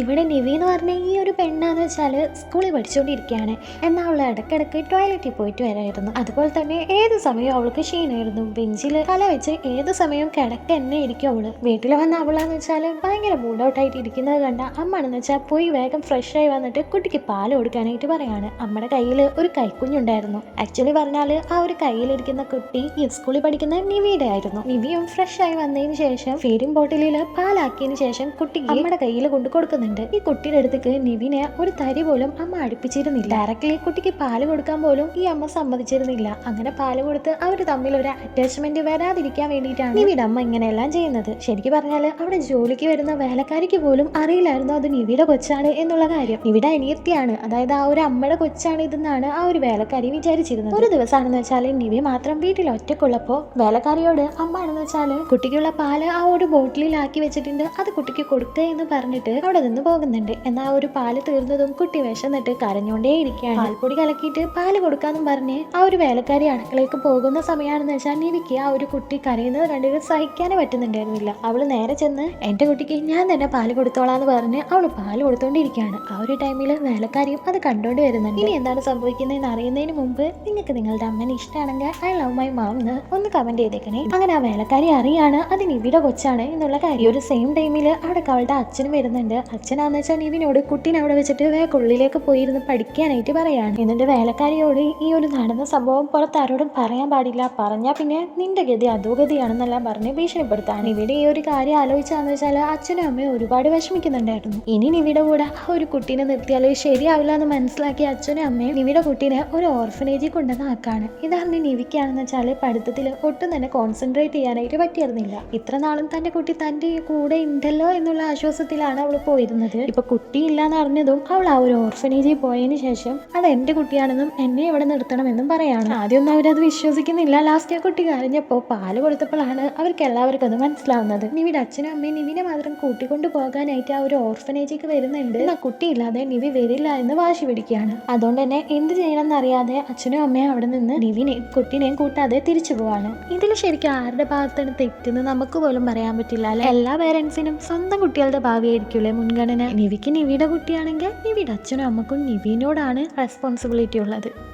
ഇവിടെ നിവി എന്ന് പറഞ്ഞ ഈ ഒരു പെണ്ണാന്ന് വെച്ചാൽ സ്കൂളിൽ പഠിച്ചുകൊണ്ടിരിക്കുകയാണ് എന്നാൽ അവൾ ഇടയ്ക്കിടയ്ക്ക് ടോയ്ലറ്റിൽ പോയിട്ട് വരായിരുന്നു. അതുപോലെ തന്നെ ഏത് സമയവും അവൾക്ക് ക്ഷീണമായിരുന്നു. ബെഞ്ചിൽ തല വെച്ച് ഏത് സമയവും കിടക്ക തന്നെ ഇരിക്കും അവൾ. വീട്ടിൽ വന്ന അവളാന്ന് വെച്ചാൽ ഭയങ്കര മൂഡ് ഔട്ട് ആയിട്ട് ഇരിക്കുന്നത് കണ്ട അമ്മാണെന്ന് വെച്ചാൽ പോയി വേഗം ഫ്രഷ് ആയി വന്നിട്ട് കുട്ടിക്ക് പാൽ കൊടുക്കാനായിട്ട് പറയാണ്. അമ്മയുടെ കയ്യിൽ ഒരു കൈക്കുഞ്ഞുണ്ടായിരുന്നു. ആക്ച്വലി പറഞ്ഞാൽ ആ ഒരു കയ്യിലിരിക്കുന്ന കുട്ടി ഈ സ്കൂളിൽ പഠിക്കുന്ന നിവിയുടെ ആയിരുന്നു. നിവിയും ഫ്രഷ് ആയി വന്നതിന് ശേഷം ഫീഡിംഗ് ബോട്ടിലിൽ പാലാക്കിയതിന് ശേഷം കുട്ടി അമ്മയുടെ കയ്യിൽ കൊണ്ട് കൊടുക്കുന്നുണ്ട് ഈ കുട്ടിയുടെ അടുത്തേക്ക് നിവിനെ ഒരു തരി പോലും അമ്മ അടുപ്പിച്ചിരുന്നില്ല. ഡയറക്റ്റ്ലി കുട്ടിക്ക് പാൽ കൊടുക്കാൻ പോലും ഈ അമ്മ സമ്മതിച്ചിരുന്നില്ല. അങ്ങനെ പാൽ കൊടുത്ത് അവർ തമ്മിൽ ഒരു അറ്റാച്ച്മെന്റ് വരാതിരിക്കാൻ വേണ്ടിയിട്ടാണ് നിവിയുടെ അമ്മ ഇങ്ങനെയെല്ലാം ചെയ്യുന്നത്. ശരിക്കും പറഞ്ഞാൽ അവിടെ ജോലിക്ക് വരുന്ന വേലക്കാരിക്ക് പോലും അറിയില്ലായിരുന്നു അത് നിവിയുടെ കൊച്ചാണ് എന്നുള്ള കാര്യം. നിവിയുടെ അനിയത്തിയാണ്. അതായത് ആ ഒരു അമ്മയുടെ കൊച്ചാണ് ഇതെന്നാണ് ആ ഒരു വേലക്കാരി വിചാരിച്ചിരുന്നത്. ഒരു ദിവസമാണെന്ന് വെച്ചാൽ നിവി മാത്രം വീട്ടിൽ ഒറ്റക്കുള്ളപ്പോൾ വേലക്കാരിയോട് അമ്മ ആണെന്ന് വെച്ചാൽ കുട്ടിക്കുള്ള പാൽ ആ ഒരു ബോട്ടിലാക്കി വെച്ചിട്ടുണ്ട്. അത് കുട്ടിക്ക് കൊടുത്തേ എന്ന് പറഞ്ഞിട്ട് അവിടെ നിന്ന് പോകുന്നുണ്ട്. എന്നാൽ ആ ഒരു പാൽ തീർന്നതും കുട്ടി വേഷം വിശന്നിട്ട് കരഞ്ഞുകൊണ്ടേ ഇരിക്കുകയാണ്. പാൽപ്പൊടി കലക്കിയിട്ട് പാൽ കൊടുക്കാന്നും പറഞ്ഞ് ആ ഒരു വേലക്കാരി അടുക്കളയ്ക്ക് പോകുന്ന സമയമാണെന്ന് വെച്ചാൽ നിവിക്ക് ആ ഒരു കുട്ടി കരയുന്നത് കണ്ടിട്ട് സഹിക്കാനേ പറ്റുന്നുണ്ടായിരുന്നില്ല. അവൾ നേരെ ചെന്ന് എന്റെ കുട്ടിക്ക് ഞാൻ തന്നെ പാൽ കൊടുത്തോളാന്ന് പറഞ്ഞ് അവൾ പാൽ കൊടുത്തോണ്ടിരിക്കുകയാണ്. ആ ഒരു ടൈമിൽ വേലക്കാരിയും അത് കണ്ടോണ്ട് വരുന്നുണ്ട്. ഇനി എന്താണ് സംഭവിക്കുന്നതെന്ന് അറിയുന്നതിന് മുമ്പ് നിങ്ങൾക്ക് നിങ്ങളുടെ അമ്മനെ ഇഷ്ടമാണെങ്കിൽ ഐ ലവ് മൈ മാം എന്ന് ഒന്ന് കമന്റ് ചെയ്തേക്കണേ. അങ്ങനെ ആ വേലക്കാരി അറിയാണ് അത് നിവിയുടെ കൊച്ചാണ് എന്നുള്ള കാര്യം. ഒരു സെയിം ടൈമിൽ അവിടെ അവളുടെ അച്ഛനും വരുന്നുണ്ട്. അച്ഛനാന്ന് വെച്ചാൽ നിവിനോട് കുട്ടീനെ അവിടെ വെച്ചിട്ട് വേഗം ഉള്ളിലേക്ക് പോയിരുന്ന് പഠിക്കാനായിട്ട് പറയാണ്. എന്നിട്ട് വേലക്കാരിയോട് ഈ ഒരു നടന്ന സംഭവം പുറത്ത് ആരോടും പറയാൻ പാടില്ല. പറഞ്ഞാൽ പിന്നെ നിന്റെ ഗതി അതോ ഗതിയാണെന്നെല്ലാം പറഞ്ഞ് ഭീഷണിപ്പെടുത്താണ്. നിവിയുടെ ഈ ഒരു കാര്യം ആലോചിച്ചാന്ന് വെച്ചാൽ അച്ഛനും അമ്മയും ഒരുപാട് വിഷമിക്കുന്നുണ്ടായിരുന്നു. ഇനി നിവിയുടെ കൂടെ ഒരു കുട്ടീനെ നിർത്തിയാൽ ശരിയാവില്ല എന്ന് മനസ്സിലാക്കി അച്ഛനും അമ്മയും നിവിയുടെ കുട്ടീനെ ഒരു ഓർഫനേജിൽ കൊണ്ടുവന്ന് ആക്കാണ് ഇതാണ് നിവിക്കാണെന്ന് വെച്ചാൽ പഠിത്തത്തിൽ ഒട്ടും തന്നെ കോൺസെൻട്രേറ്റ് ചെയ്യാനായിട്ട് പറ്റിയിരുന്നില്ല. ഇത്ര നാളും തന്റെ കുട്ടി തന്റെ കൂടെ ഉണ്ടല്ലോ എന്നുള്ള ആശ്വാസത്തിലാണ് അവൾ പോയിരുന്നത് ഇപ്പൊ കുട്ടി ഇല്ലാന്ന് അറിഞ്ഞതും അവൾ ആ ഒരു ഓർഫനേജിൽ പോയതിനു ശേഷം അത് എന്റെ കുട്ടിയാണെന്നും എന്നെ ഇവിടെ നിർത്തണമെന്നും പറയാണ്. ആദ്യമൊന്നും അവരത് വിശ്വസിക്കുന്നില്ല. ലാസ്റ്റ് ആ കുട്ടി കരഞ്ഞപ്പോ പാൽ കൊടുത്തപ്പോഴാണ് അവർക്ക് എല്ലാവർക്കും അത് മനസ്സിലാവുന്നത്. നിവിയുടെ അച്ഛനും അമ്മയും നിവിനെ മാത്രം കൂട്ടിക്കൊണ്ടു പോകാനായിട്ട് ആ ഒരു ഓർഫനേജിലേക്ക് വരുന്നുണ്ട്. ആ കുട്ടി ഇല്ലാതെ നിവി വരില്ല എന്ന് വാശി പിടിക്കുകയാണ്. അതുകൊണ്ട് തന്നെ എന്ത് ചെയ്യണമെന്ന് അറിയാതെ അച്ഛനും അമ്മയും അവിടെ നിന്ന് നിവിനെ കുട്ടിനെയും കൂട്ടാതെ തിരിച്ചു പോവാണ്. ഇതിൽ ശരിക്കും ആരുടെ ഭാഗത്താണ് തെറ്റെന്ന് നമുക്ക് പോലും പറയാൻ പറ്റില്ല അല്ലെ? എല്ലാ പേരൻസിനും സ്വന്തം കുട്ടികളുടെ ഭാവിയായിരിക്കുമല്ലേ നിവിക്ക് നിവിയുടെ കുട്ടിയാണെങ്കിൽ നിവിയുടെ അച്ഛനും അമ്മക്കും നിവിനോടാണ് റെസ്പോൺസിബിലിറ്റി ഉള്ളത്.